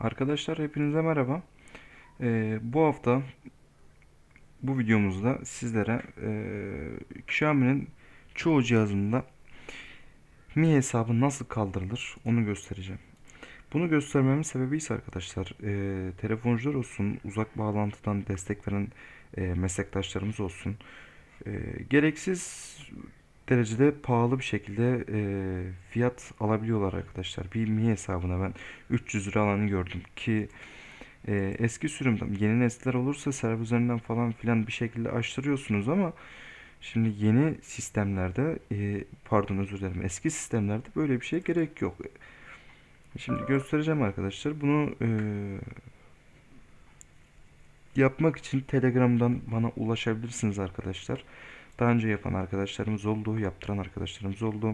Arkadaşlar hepinize merhaba. Ee, bu hafta bu videomuzda sizlere e, Xiaomi'nin çoğu cihazında Mi hesabı nasıl kaldırılır onu göstereceğim. Bunu göstermemin sebebi ise arkadaşlar e, telefoncular olsun, uzak bağlantıdan destek veren e, meslektaşlarımız olsun e, gereksiz derecede pahalı bir şekilde e, fiyat alabiliyorlar arkadaşlar. Bir Mi hesabına ben 300 lira alanı gördüm ki e, eski sürümde yeni nesiller olursa server üzerinden falan filan bir şekilde açtırıyorsunuz ama şimdi yeni sistemlerde e, pardon özür dilerim eski sistemlerde böyle bir şey gerek yok. Şimdi göstereceğim arkadaşlar. Bunu e, yapmak için Telegram'dan bana ulaşabilirsiniz arkadaşlar. Daha önce yapan arkadaşlarımız oldu, yaptıran arkadaşlarımız oldu.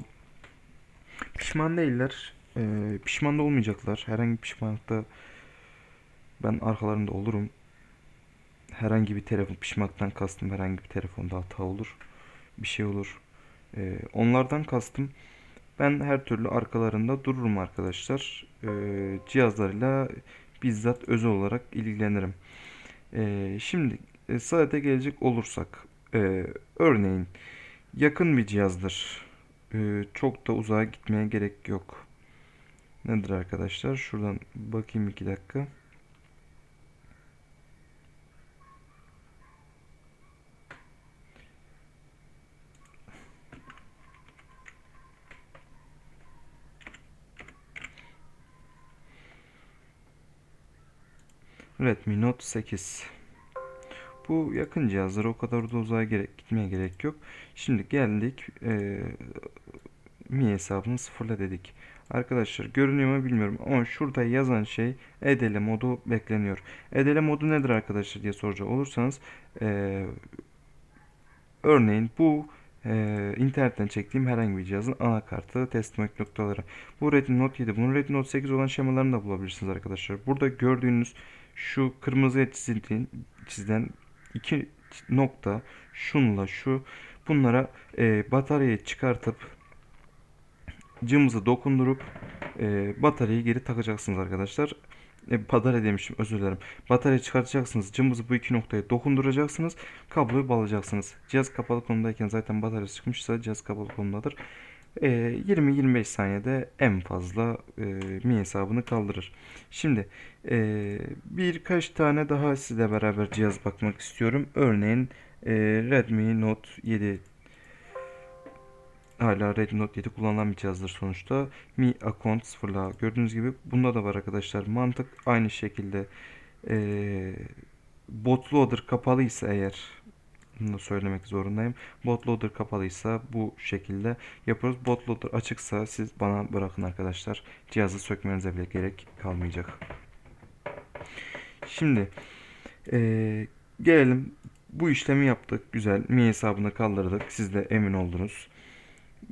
Pişman değiller. E, pişman da olmayacaklar. Herhangi bir pişmanlıkta ben arkalarında olurum. Herhangi bir telefon pişmaktan kastım herhangi bir telefonda hata olur. Bir şey olur. E, onlardan kastım ben her türlü arkalarında dururum arkadaşlar. E, cihazlarıyla bizzat özel olarak ilgilenirim. E, şimdi e, saate gelecek olursak e, örneğin yakın bir cihazdır. E, çok da uzağa gitmeye gerek yok. Nedir arkadaşlar? Şuradan bakayım iki dakika. Redmi Note 8. Bu yakın cihazlar o kadar da uzağa gerek, gitmeye gerek yok. Şimdi geldik e, Mi hesabını sıfırla dedik. Arkadaşlar görünüyor mu bilmiyorum ama şurada yazan şey EDL modu bekleniyor. EDL modu nedir arkadaşlar diye soracak olursanız e, örneğin bu e, internetten çektiğim herhangi bir cihazın anakartı teslim noktaları. Bu Redmi Note 7. Bunun Redmi Note 8 olan şemalarını da bulabilirsiniz arkadaşlar. Burada gördüğünüz şu kırmızıya çizilen, çizilen iki nokta şunla şu bunlara e, bataryayı çıkartıp cımbızı dokundurup e, bataryayı geri takacaksınız arkadaşlar. E, batarya demişim özür dilerim. Bataryayı çıkartacaksınız. Cımbızı bu iki noktaya dokunduracaksınız. Kabloyu bağlayacaksınız. Cihaz kapalı konumdayken zaten bataryası çıkmışsa cihaz kapalı konumdadır. E, 20-25 saniyede en fazla e, Mi hesabını kaldırır. Şimdi e, birkaç tane daha sizle beraber cihaz bakmak istiyorum. Örneğin e, Redmi Note 7 hala Redmi Note 7 kullanılan bir cihazdır sonuçta. Mi account sıfırla gördüğünüz gibi bunda da var arkadaşlar. Mantık aynı şekilde e, bootloader kapalıysa eğer bunu söylemek zorundayım. Bootloader kapalıysa bu şekilde yapıyoruz. Bootloader açıksa siz bana bırakın arkadaşlar. Cihazı sökmenize bile gerek kalmayacak. Şimdi e, gelelim bu işlemi yaptık. Güzel. Mi hesabını kaldırdık. Siz de emin oldunuz.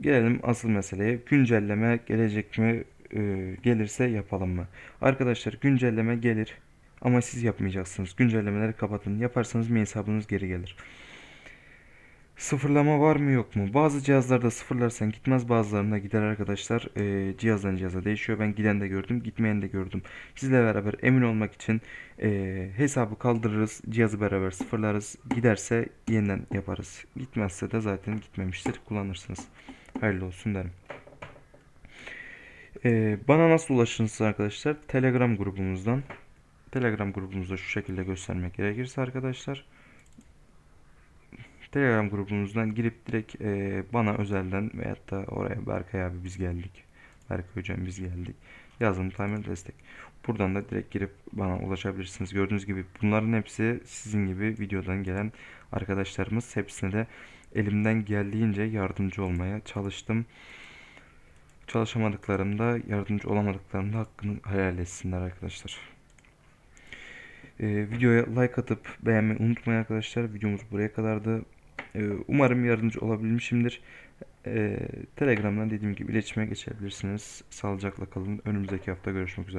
Gelelim asıl meseleye. Güncelleme gelecek mi? E, gelirse yapalım mı? Arkadaşlar güncelleme gelir. Ama siz yapmayacaksınız. Güncellemeleri kapatın. Yaparsanız mi hesabınız geri gelir. Sıfırlama var mı yok mu? Bazı cihazlarda sıfırlarsan gitmez bazılarında gider arkadaşlar. Ee, cihazdan cihaza değişiyor. Ben giden de gördüm, gitmeyen de gördüm. Sizle beraber emin olmak için e, hesabı kaldırırız, cihazı beraber sıfırlarız. Giderse yeniden yaparız. Gitmezse de zaten gitmemiştir, kullanırsınız. Hayırlı olsun derim. Ee, bana nasıl ulaşırsınız arkadaşlar? Telegram grubumuzdan. Telegram grubumuzda şu şekilde göstermek gerekirse arkadaşlar. Telegram grubumuzdan girip direkt e, bana özelden veyahut da oraya Berkay abi biz geldik. Berkay hocam biz geldik. Yazılım tamir destek. Buradan da direkt girip bana ulaşabilirsiniz. Gördüğünüz gibi bunların hepsi sizin gibi videodan gelen arkadaşlarımız. Hepsine de elimden geldiğince yardımcı olmaya çalıştım. Çalışamadıklarımda, yardımcı olamadıklarımda hakkını helal etsinler arkadaşlar. Ee, videoya like atıp beğenmeyi unutmayın arkadaşlar. Videomuz buraya kadardı. Ee, umarım yardımcı olabilmişimdir. Ee, Telegram'dan dediğim gibi iletişime geçebilirsiniz. Sağlıcakla kalın. Önümüzdeki hafta görüşmek üzere.